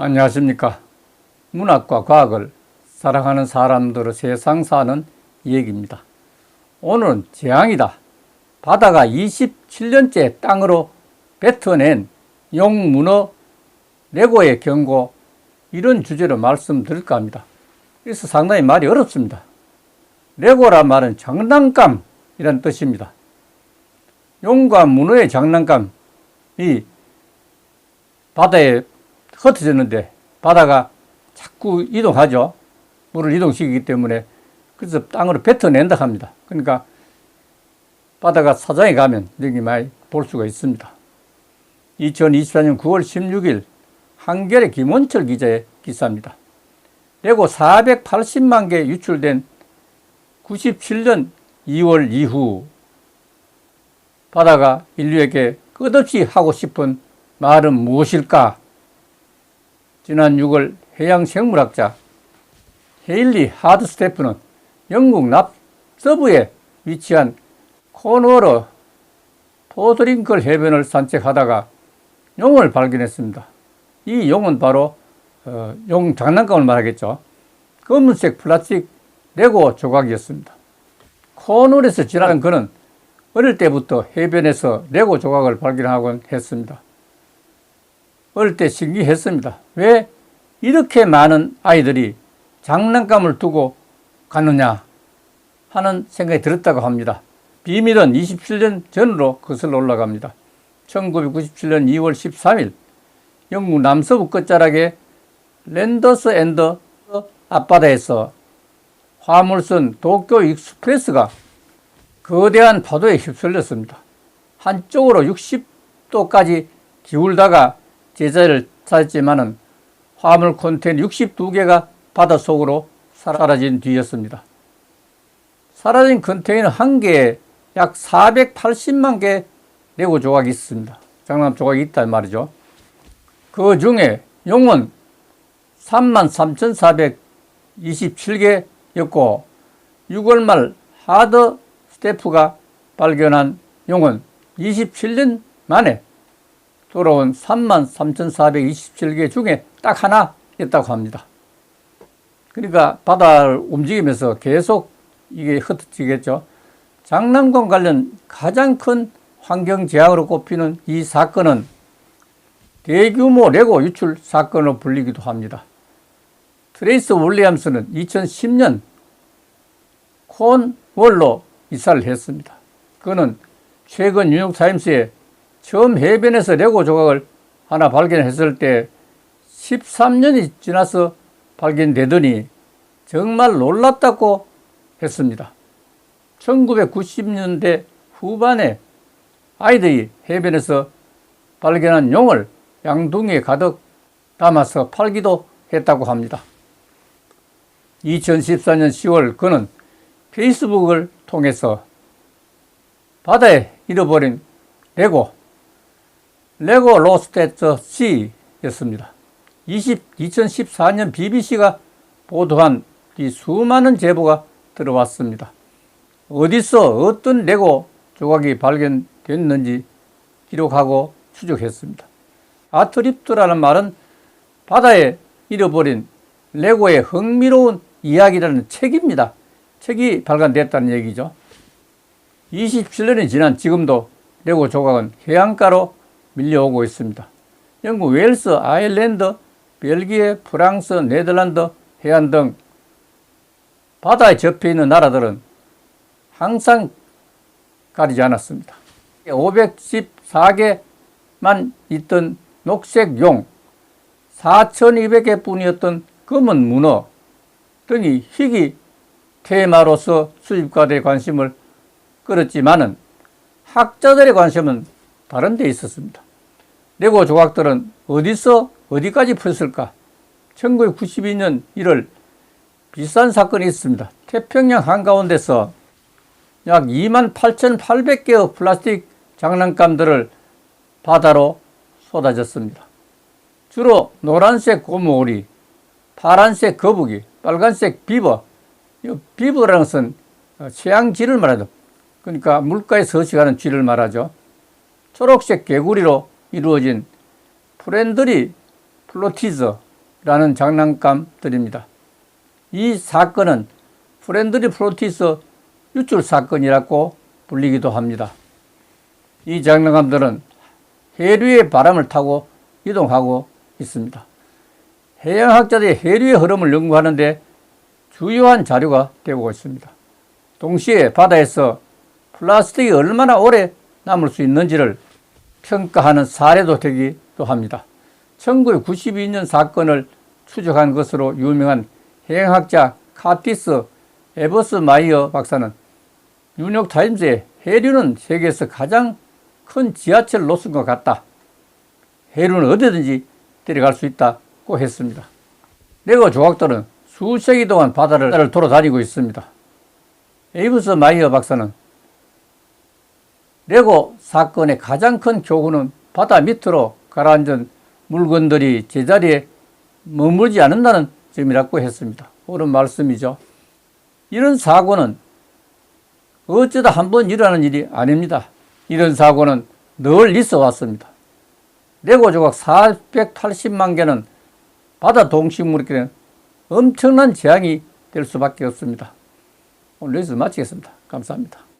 안녕하십니까. 문학과 과학을 사랑하는 사람들의 세상 사는 얘기입니다. 오늘은 재앙이다. 바다가 27년째 땅으로 뱉어낸 용문어 레고의 경고 이런 주제로 말씀드릴까 합니다. 그래서 상당히 말이 어렵습니다. 레고란 말은 장난감이란 뜻입니다. 용과 문어의 장난감이 바다에 흩어졌는데 바다가 자꾸 이동하죠. 물을 이동시키기 때문에 그래서 땅으로 뱉어낸다 합니다. 그러니까 바다가 사장에 가면 여기 많이 볼 수가 있습니다. 2024년 9월 16일 한겨레 김원철 기자의 기사입니다. 레고 480만 개 유출된 97년 2월 이후 바다가 인류에게 끝없이 하고 싶은 말은 무엇일까? 지난 6월 해양 생물학자 헤일리 하드스테프는 영국 납서부에 위치한 코너로 포드링클 해변을 산책하다가 용을 발견했습니다. 이 용은 바로 어, 용 장난감을 말하겠죠. 검은색 플라스틱 레고 조각이었습니다. 코너에서 지나는 그는 어릴 때부터 해변에서 레고 조각을 발견하곤 했습니다. 어릴 때 신기했습니다. 왜 이렇게 많은 아이들이 장난감을 두고 가느냐 하는 생각이 들었다고 합니다. 비밀은 27년 전으로 거슬러 올라갑니다. 1997년 2월 13일 영국 남서부 끝자락의 랜더스 앤더 앞바다에서 화물선 도쿄 익스프레스가 거대한 파도에 휩쓸렸습니다. 한쪽으로 60도까지 기울다가 제자리를 찾았지만은 화물 컨테이너 62개가 바닷속으로 사라진 뒤였습니다. 사라진 컨테이너 한 개에 약 480만 개 레고 조각이 있습니다. 장난감 조각이 있단 말이죠. 그 중에 용은 33,427개였고 6월 말 하드 스태프가 발견한 용은 27년 만에 돌아온 33,427개 중에 딱 하나였다고 합니다. 그러니까 바다를 움직이면서 계속 이게 흩어지겠죠. 장난감 관련 가장 큰 환경 재앙으로 꼽히는 이 사건은 대규모 레고 유출 사건으로 불리기도 합니다. 트레이스 윌리엄스는 2010년 콘월로 이사를 했습니다. 그는 최근 뉴욕타임스에 처음 해변에서 레고 조각을 하나 발견했을 때 13년이 지나서 발견되더니 정말 놀랍다고 했습니다. 1990년대 후반에 아이들이 해변에서 발견한 용을 양동이에 가득 담아서 팔기도 했다고 합니다. 2014년 10월 그는 페이스북을 통해서 바다에 잃어버린 레고 레고 로스테트 C였습니다. 20, 2014년 BBC가 보도한 이 수많은 제보가 들어왔습니다. 어디서 어떤 레고 조각이 발견됐는지 기록하고 추적했습니다. 아트립트라는 말은 바다에 잃어버린 레고의 흥미로운 이야기라는 책입니다. 책이 발간됐다는 얘기죠. 27년이 지난 지금도 레고 조각은 해안가로 밀려오고 있습니다. 영국, 웨일스, 아일랜드, 벨기에, 프랑스, 네덜란드, 해안 등 바다에 접해 있는 나라들은 항상 가리지 않았습니다. 514개만 있던 녹색 용, 4,200개 뿐이었던 검은 문어 등이 희귀 테마로서 수집가들의 관심을 끌었지만은 학자들의 관심은 다른 데 있었습니다. 레고 조각들은 어디서 어디까지 풀었을까? 1992년 1월 비싼 사건이 있습니다. 태평양 한가운데서 약 2만 8,800개의 플라스틱 장난감들을 바다로 쏟아졌습니다. 주로 노란색 고무오리, 파란색 거북이, 빨간색 비버, 이 비버라는 것은 어, 취향쥐를 말하죠. 그러니까 물가에 서식하는 쥐를 말하죠. 초록색 개구리로 이루어진 프렌들리 플로티즈라는 장난감들입니다. 이 사건은 프렌들리 플로티즈 유출 사건이라고 불리기도 합니다. 이 장난감들은 해류의 바람을 타고 이동하고 있습니다. 해양학자들이 해류의 흐름을 연구하는데 주요한 자료가 되고 있습니다. 동시에 바다에서 플라스틱이 얼마나 오래 남을 수 있는지를 평가하는 사례도 되기도 합니다. 1992년 사건을 추적한 것으로 유명한 해양학자 카티스 에버스 마이어 박사는 뉴욕 타임즈에 해류는 세계에서 가장 큰 지하철 노선과 같다. 해류는 어디든지 데려갈 수 있다고 했습니다. 레고 조각들은 수세기 동안 바다를 돌아다니고 있습니다. 에이브스 마이어 박사는 레고 사건의 가장 큰 교훈은 바다 밑으로 가라앉은 물건들이 제자리에 머물지 않는다는 점이라고 했습니다. 옳은 말씀이죠. 이런 사고는 어쩌다 한 번 일어나는 일이 아닙니다. 이런 사고는 늘 있어 왔습니다. 레고 조각 480만 개는 바다 동식물에게는 엄청난 재앙이 될 수밖에 없습니다. 오늘 여기서 마치겠습니다. 감사합니다.